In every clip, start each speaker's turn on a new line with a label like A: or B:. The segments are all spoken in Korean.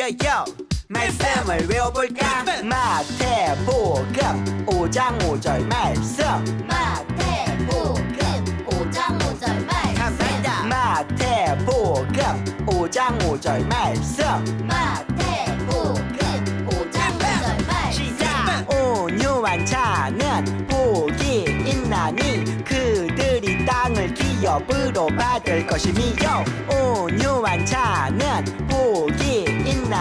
A: 요요요 말씀을 외워볼까? 마태복음. 5장 5절 말씀.
B: 마태복음. 5장 5절
A: 감사합니다.
B: 말씀
A: 마태복음. 5장 5절 말씀.
B: 마태복음. 5장 5절 말씀.
A: 시작. 온유한 자는 복이 있나니 그들이 땅을 기업으로 받을 것이미요 온유한 자는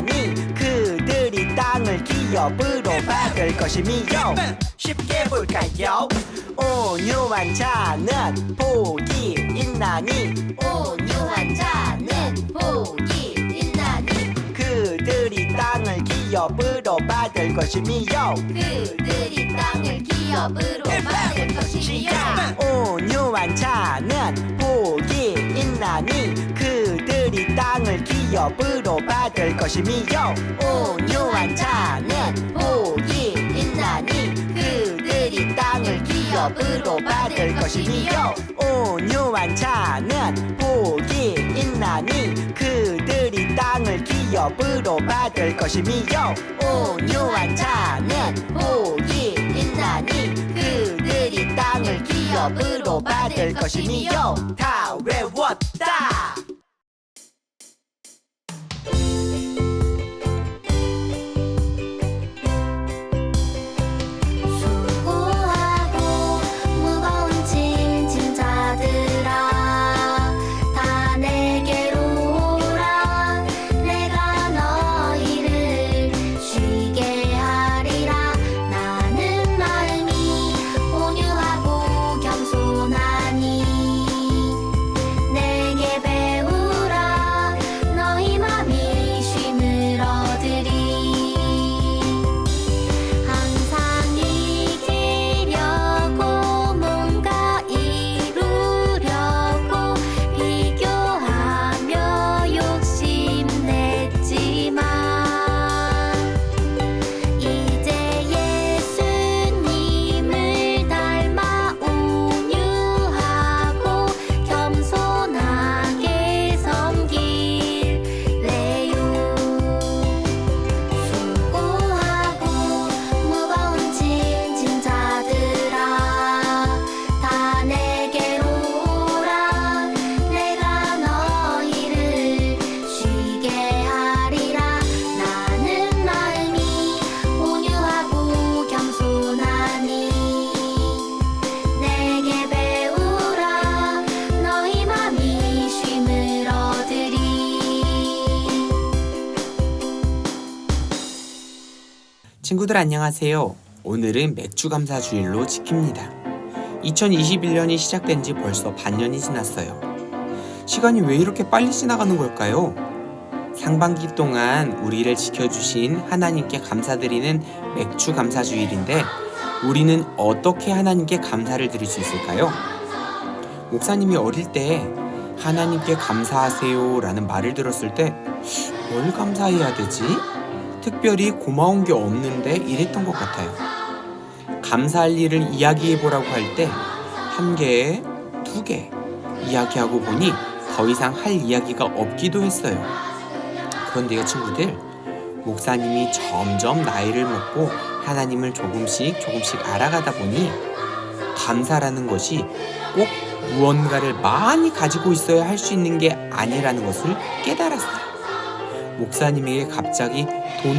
A: 있나니 그들이 땅을 기업으로 받을 것이미요 쉽게 볼까요? 온유한 자는 복이 있나니
B: 온유한 자는 복이 있나니
A: 그들이 땅을 기업으로 받을 것이미요
B: 그들이 땅을 기업으로 받을
A: 시작 온유한 자는 복이 있나니 그들이 땅을 기업으로 받을 것이미요 온유한 자는 복이 있나니 그들이 땅을 기업으로 받을 것이미요 온유한 자는 복이 있나니 그들이 땅을 기업으로 받을 것이미요 온유한 자는 복이 있나니 그들이 땅을 기업으로 받을 것이미요 다 외웠다
B: 수
C: 친구들 안녕하세요. 오늘은 맥주 감사 주일로 지킵니다. 2021년이 시작된 지 벌써 반년이 지났어요. 시간이 왜 이렇게 빨리 지나가는 걸까요? 상반기 동안 우리를 지켜주신 하나님께 감사드리는 맥주 감사 주일인데 우리는 어떻게 하나님께 감사를 드릴 수 있을까요? 목사님이 어릴 때 하나님께 감사하세요 라는 말을 들었을 때 뭘 감사해야 되지? 특별히 고마운 게 없는데 이랬던 것 같아요. 감사할 일을 이야기해 보라고 할 때 한 개, 두개 이야기하고 보니 더 이상 할 이야기가 없기도 했어요. 그런데요, 친구들, 목사님이 점점 나이를 먹고 하나님을 조금씩 조금씩 알아가다 보니 감사라는 것이 꼭 무언가를 많이 가지고 있어야 할 수 있는 게 아니라는 것을 깨달았어요. 목사님에게 갑자기 돈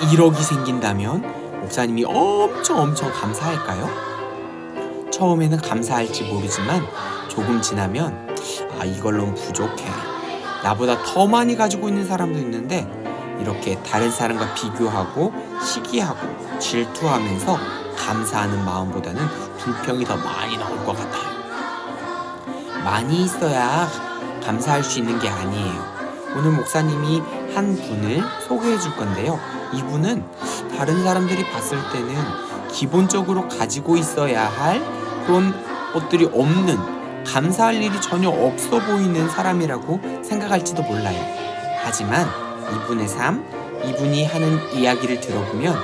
C: 1억이 생긴다면 목사님이 엄청 엄청 감사할까요? 처음에는 감사할지 모르지만 조금 지나면 아 이걸로는 부족해. 나보다 더 많이 가지고 있는 사람도 있는데 이렇게 다른 사람과 비교하고 시기하고 질투하면서 감사하는 마음보다는 불평이 더 많이 나올 것 같아요. 많이 있어야 감사할 수 있는 게 아니에요. 오늘 목사님이 한 분을 소개해 줄 건데요. 이분은 다른 사람들이 봤을 때는 기본적으로 가지고 있어야 할 그런 것들이 없는 감사할 일이 전혀 없어 보이는 사람이라고 생각할지도 몰라요. 하지만 이분의 삶, 이분이 하는 이야기를 들어보면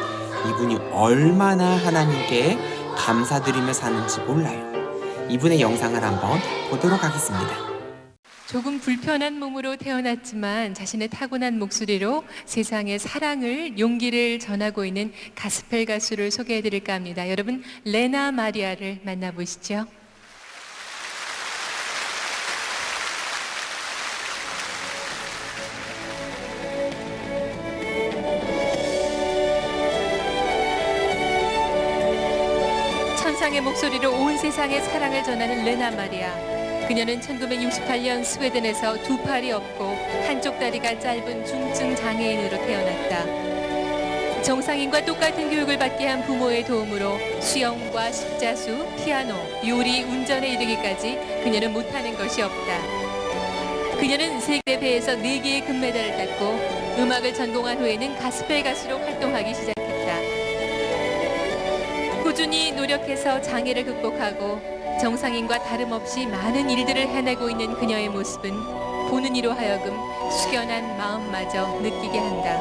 C: 이분이 얼마나 하나님께 감사드리며 사는지 몰라요. 이분의 영상을 한번 보도록 하겠습니다.
D: 조금 불편한 몸으로 태어났지만 자신의 타고난 목소리로 세상에 사랑을 용기를 전하고 있는 가스펠 가수를 소개해 드릴까 합니다. 여러분 레나 마리아를 만나보시죠. 천상의 목소리로 온 세상에 사랑을 전하는 레나 마리아. 그녀는 1968년 스웨덴에서 두 팔이 없고 한쪽 다리가 짧은 중증 장애인으로 태어났다. 정상인과 똑같은 교육을 받게 한 부모의 도움으로 수영과 십자수, 피아노, 요리, 운전에 이르기까지 그녀는 못하는 것이 없다. 그녀는 세계대회에서 4개의 금메달을 땄고 음악을 전공한 후에는 가스펠 가수로 활동하기 시작했다. 꾸준히 노력해서 장애를 극복하고 정상인과 다름없이 많은 일들을 해내고 있는 그녀의 모습은 보는 이로 하여금 숙연한 마음마저 느끼게 한다.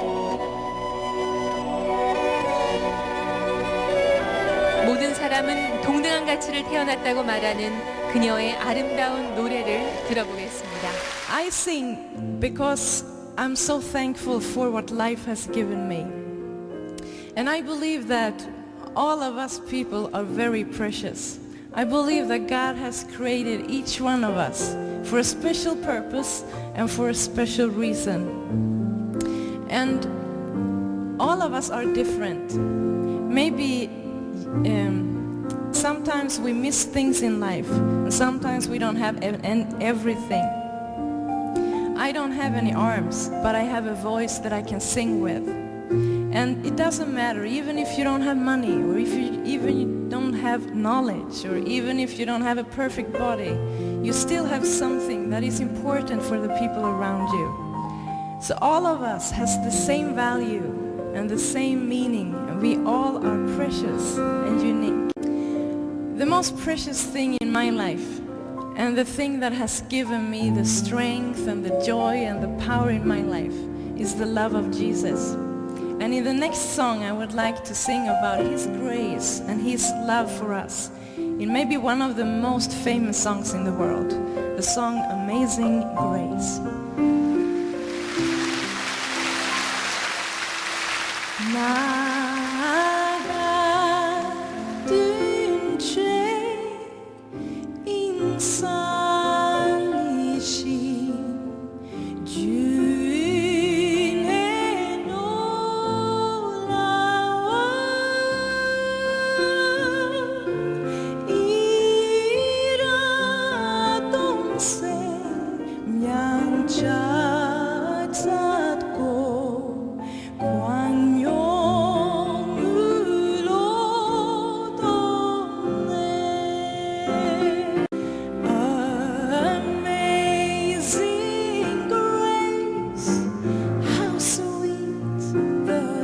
D: 모든 사람은 동등한 가치를 태어났다고 말하는 그녀의 아름다운 노래를 들어보겠습니다.
E: I sing because I'm so thankful for what life has given me. And I believe that all of us people are very precious. I believe that God has created each one of us for a special purpose and for a special reason. And all of us are different. Maybe um, sometimes we miss things in life. And sometimes we don't have everything. I don't have any arms, but I have a voice that I can sing with. And it doesn't matter, even if you don't have money, or if you even you don't have knowledge, or even if you don't have a perfect body, you still have something that is important for the people around you. So all of us has the same value and the same meaning, and we all are precious and unique. The most precious thing in my life and the thing that has given me the strength and the joy and the power in my life is the love of Jesus. And in the next song, I would like to sing about His grace and His love for us. It may be one of the most famous songs in the world, the song Amazing Grace. 나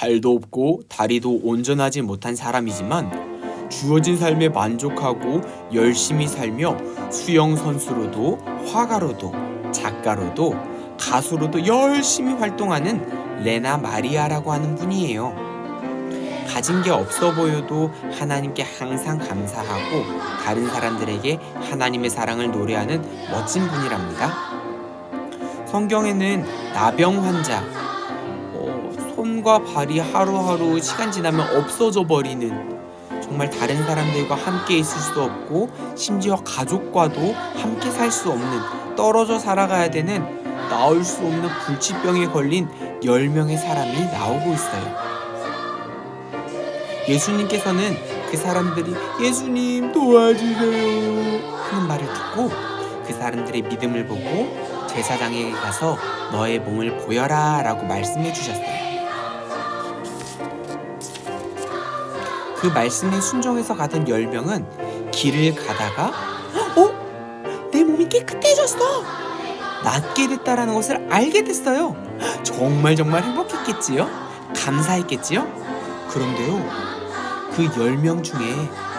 C: 발도 없고 다리도 온전하지 못한 사람이지만 주어진 삶에 만족하고 열심히 살며 수영 선수로도 화가로도 작가로도 가수로도 열심히 활동하는 레나 마리아라고 하는 분이에요. 가진 게 없어 보여도 하나님께 항상 감사하고 다른 사람들에게 하나님의 사랑을 노래하는 멋진 분이랍니다. 성경에는 나병 환자, 어, 손과 발이 하루하루 시간 지나면 없어져 버리는 정말 다른 사람들과 함께 있을 수 없고 심지어 가족과도 함께 살 수 없는 떨어져 살아가야 되는 나올 수 없는 불치병에 걸린 10명의 사람이 나오고 있어요. 예수님께서는 그 사람들이 예수님 도와주세요 하는 말을 듣고 그 사람들의 믿음을 보고 제사장에게 가서 너의 몸을 보여라 라고 말씀해 주셨어요. 그 말씀에 순종해서 가던 열명은 길을 가다가 어? 내 몸이 깨끗해졌어! 낫게 됐다라는 것을 알게 됐어요. 정말 정말 행복했겠지요? 감사했겠지요? 그런데요, 그 열 명 중에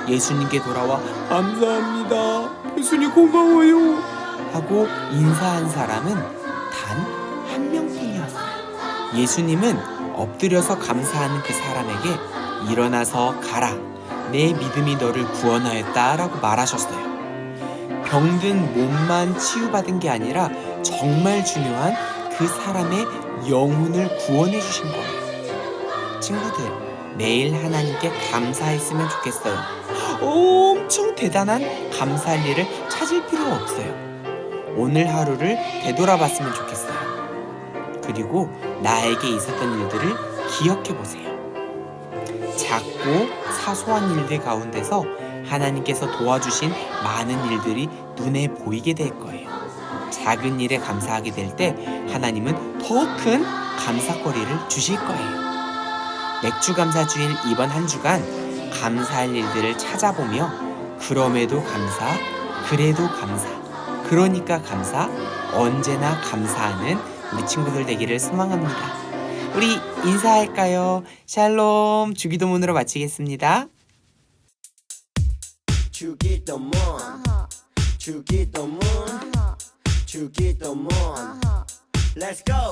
C: 예수님께 돌아와 감사합니다. 예수님 고마워요. 하고 인사한 사람은 단 한 명뿐이었어요. 예수님은 엎드려서 감사하는 그 사람에게 일어나서 가라. 내 믿음이 너를 구원하였다 라고 말하셨어요. 병든 몸만 치유받은 게 아니라 정말 중요한 그 사람의 영혼을 구원해 주신 거예요. 친구들, 매일 하나님께 감사했으면 좋겠어요. 엄청 대단한 감사할 일을 찾을 필요가 없어요. 오늘 하루를 되돌아봤으면 좋겠어요. 그리고 나에게 있었던 일들을 기억해 보세요. 작고 사소한 일들 가운데서 하나님께서 도와주신 많은 일들이 눈에 보이게 될 거예요. 작은 일에 감사하게 될 때 하나님은 더 큰 감사거리를 주실 거예요. 맥주 감사 주일 이번 한 주간 감사할 일들을 찾아보며 그럼에도 감사, 그래도 감사, 그러니까 감사, 언제나 감사하는 우리 친구들 되기를 소망합니다. 우리 인사할까요? 샬롬 주기도문으로 마치겠습니다.
A: 주기도문 주기도문 주기도문 Let's go